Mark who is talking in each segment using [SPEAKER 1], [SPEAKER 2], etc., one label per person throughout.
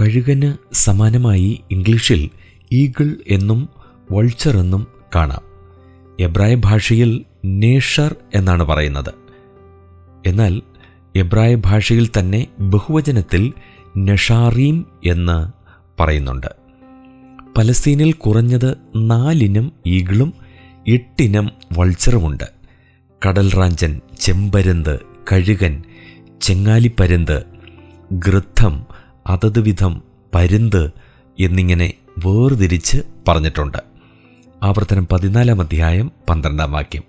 [SPEAKER 1] കഴുകന് സമാനമായി ഇംഗ്ലീഷിൽ ഈഗിൾ എന്നും വൾച്ചർ എന്നും കാണാം. എബ്രായ ഭാഷയിൽ നേഷർ എന്നാണ് പറയുന്നത്. എന്നാൽ എബ്രായ ഭാഷയിൽ തന്നെ ബഹുവചനത്തിൽ നഷാറീം എന്ന് പറയുന്നുണ്ട്. പലസ്തീനിൽ കുറഞ്ഞത് നാലിനം ഈഗിളും എട്ടിനം വൾച്ചറുമുണ്ട്. കടൽറാഞ്ചൻ ചെമ്പരുന്ത് കഴുകൻ ചെങ്ങാലിപ്പരുന്ത് ഗൃദ്ധം അതത് വിധം പരുന്ത് എന്നിങ്ങനെ വേർതിരിച്ച് പറഞ്ഞിട്ടുണ്ട്. ആവർത്തനം പതിനാലാം അധ്യായം പന്ത്രണ്ടാം വാക്യം.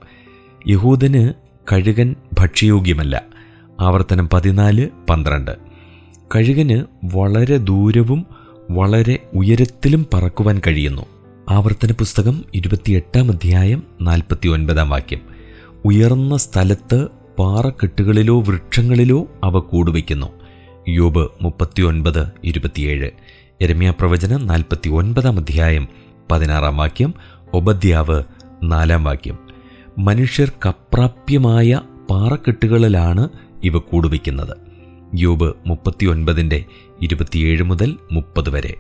[SPEAKER 1] യഹൂദന് കഴുകൻ ഭക്ഷ്യയോഗ്യമല്ല. ആവർത്തനം പതിനാല് പന്ത്രണ്ട്. കഴുകന് വളരെ ദൂരവും വളരെ ഉയരത്തിലും പറക്കുവാൻ കഴിയുന്നു. ആവർത്തന പുസ്തകം ഇരുപത്തിയെട്ടാം അധ്യായം നാൽപ്പത്തി ഒൻപതാം വാക്യം. ഉയർന്ന സ്ഥലത്ത് പാറക്കെട്ടുകളിലോ വൃക്ഷങ്ങളിലോ അവ കൂടുവയ്ക്കുന്നു യോബ് മുപ്പത്തിയൊൻപത് ഇരുപത്തിയേഴ്. എരമ്യ പ്രവചനം നാൽപ്പത്തി ഒൻപതാം അധ്യായം പതിനാറാം വാക്യം ഒബദ്യാവ് നാലാം വാക്യം. മനുഷ്യർ കപ്രാപ്യമായ പാറക്കെട്ടുകളിലാണ് ഇവ കൂടുവയ്ക്കുന്നത്. യോബ് മുപ്പത്തിയൊൻപതിന്റെ ഇരുപത്തിയേഴ് മുതൽ മുപ്പത് വരെ.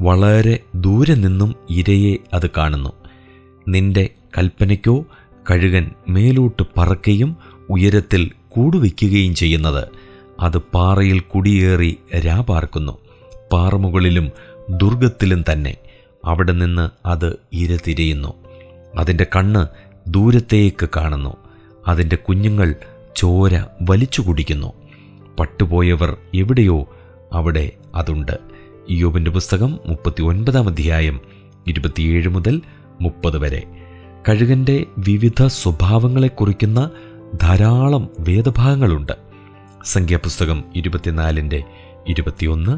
[SPEAKER 1] വളരെ ദൂരെ നിന്നും ഇരയെ അത് കാണുന്നു. നിന്റെ കൽപ്പനയ്ക്കോ കഴുകൻ മേലോട്ട് പറക്കുകയും ഉയരത്തിൽ കൂടുവയ്ക്കുകയും ചെയ്യുന്നത്. അത് പാറയിൽ കുടിയേറി രാപാർക്കുന്നു പാറമുകളിലും ദുർഗത്തിലും തന്നെ അവിടെ നിന്ന് അത് ഇര തിരയുന്നു അതിന്റെ കണ്ണ് ദൂരത്തേക്ക് കാണുന്നു. അതിന്റെ കുഞ്ഞുങ്ങൾ ചോര വലിച്ചു കുടിക്കുന്നു. പട്ടുപോയവർ എവിടെയോ അവിടെ അതുണ്ട്. യോബിന്റെ പുസ്തകം മുപ്പത്തി ഒൻപതാം അധ്യായം ഇരുപത്തിയേഴ് മുതൽ മുപ്പത് വരെ. കഴുകന്റെ വിവിധ സ്വഭാവങ്ങളെ കുറിക്കുന്ന ധാരാളം വേദഭാഗങ്ങളുണ്ട്. സംഖ്യാപുസ്തകം ഇരുപത്തിനാലിന്റെ ഇരുപത്തിയൊന്ന്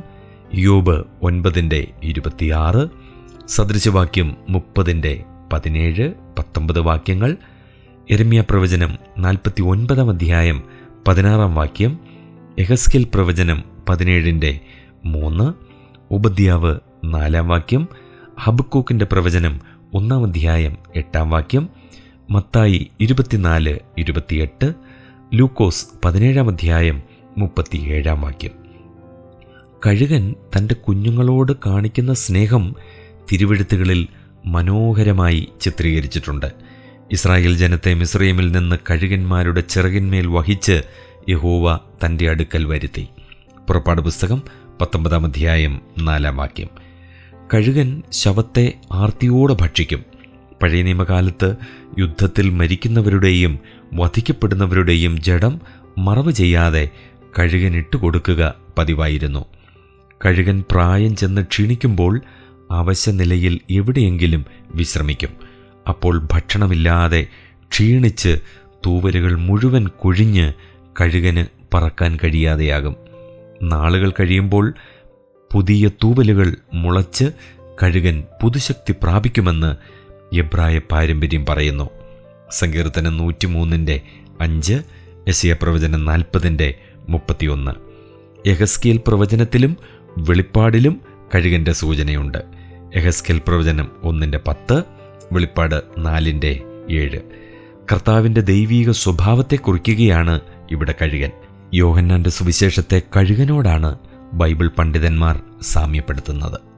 [SPEAKER 1] യോബ് ഒൻപതിന്റെ ഇരുപത്തിയാറ് സദൃശവാക്യം മുപ്പതിന്റെ പതിനേഴ് പത്തൊമ്പത് വാക്യങ്ങൾ എരമ്യ പ്രവചനം നാൽപ്പത്തി ഒൻപതാം അധ്യായം പതിനാറാം വാക്യം എഹസ്കിൽ പ്രവചനം പതിനേഴിന്റെ മൂന്ന് ഉപദ്യാവ് നാലാം വാക്യം ഹബക്കൂക്കിന്റെ പ്രവചനം ഒന്നാം അധ്യായം എട്ടാം വാക്യം മത്തായി ഇരുപത്തിനാല് ഇരുപത്തിയെട്ട് ലൂക്കോസ് പതിനേഴാം അധ്യായം മുപ്പത്തിയേഴാം വാക്യം. കഴുകൻ തന്റെ കുഞ്ഞുങ്ങളോട് കാണിക്കുന്ന സ്നേഹം തിരുവെഴുത്തുകളിൽ മനോഹരമായി ചിത്രീകരിച്ചിട്ടുണ്ട്. ഇസ്രായേൽ ജനത്തെ മിസ്രൈമിൽ നിന്ന് കഴുകന്മാരുടെ ചിറകിന്മേൽ വഹിച്ച് യഹോവ തന്റെ അടുക്കൽ വരുത്തി. പുറപ്പാട് പുസ്തകം പത്തൊമ്പതാം അധ്യായം നാലാം വാക്യം. കഴുകൻ ശവത്തെ ആർത്തിയോടെ ഭക്ഷിക്കും. പഴയ നിയമകാലത്ത് യുദ്ധത്തിൽ മരിക്കുന്നവരുടെയും വധിക്കപ്പെടുന്നവരുടെയും ജഡം മറവ് ചെയ്യാതെ കഴുകൻ ഇട്ടുകൊടുക്കുക പതിവായിരുന്നു. കഴുകൻ പ്രായം ചെന്ന് ക്ഷീണിക്കുമ്പോൾ അവശനിലയിൽ എവിടെയെങ്കിലും വിശ്രമിക്കും. അപ്പോൾ ഭക്ഷണമില്ലാതെ ക്ഷീണിച്ച് തൂവലുകൾ മുഴുവൻ കൊഴിഞ്ഞ് കഴുകന് പറക്കാൻ കഴിയാതെയാകും. നാളുകൾ കഴിയുമ്പോൾ പുതിയ തൂവലുകൾ മുളച്ച് കഴുകൻ പുതുശക്തി പ്രാപിക്കുമെന്ന് എബ്രായ പാരമ്പര്യം പറയുന്നു. സങ്കീർത്തനം നൂറ്റിമൂന്നിന്റെ അഞ്ച് എസിയ പ്രവചനം നാൽപ്പതിന്റെ മുപ്പത്തിയൊന്ന്. യഹസ്കേൽ പ്രവചനത്തിലും വെളിപ്പാടിലും കഴുകന്റെ സൂചനയുണ്ട്. യഹസ്കേൽ പ്രവചനം ഒന്നിന്റെ പത്ത് വെളിപ്പാട് നാലിന്റെ ഏഴ്. കർത്താവിന്റെ ദൈവീക സ്വഭാവത്തെ കുറിക്കുകയാണ് ഇവിടെ കഴുകൻ. യോഹന്നാന്റെ സുവിശേഷത്തെ കഴുകനോടാണ് ബൈബിൾ പണ്ഡിതന്മാർ സാമ്യപ്പെടുത്തുന്നത്.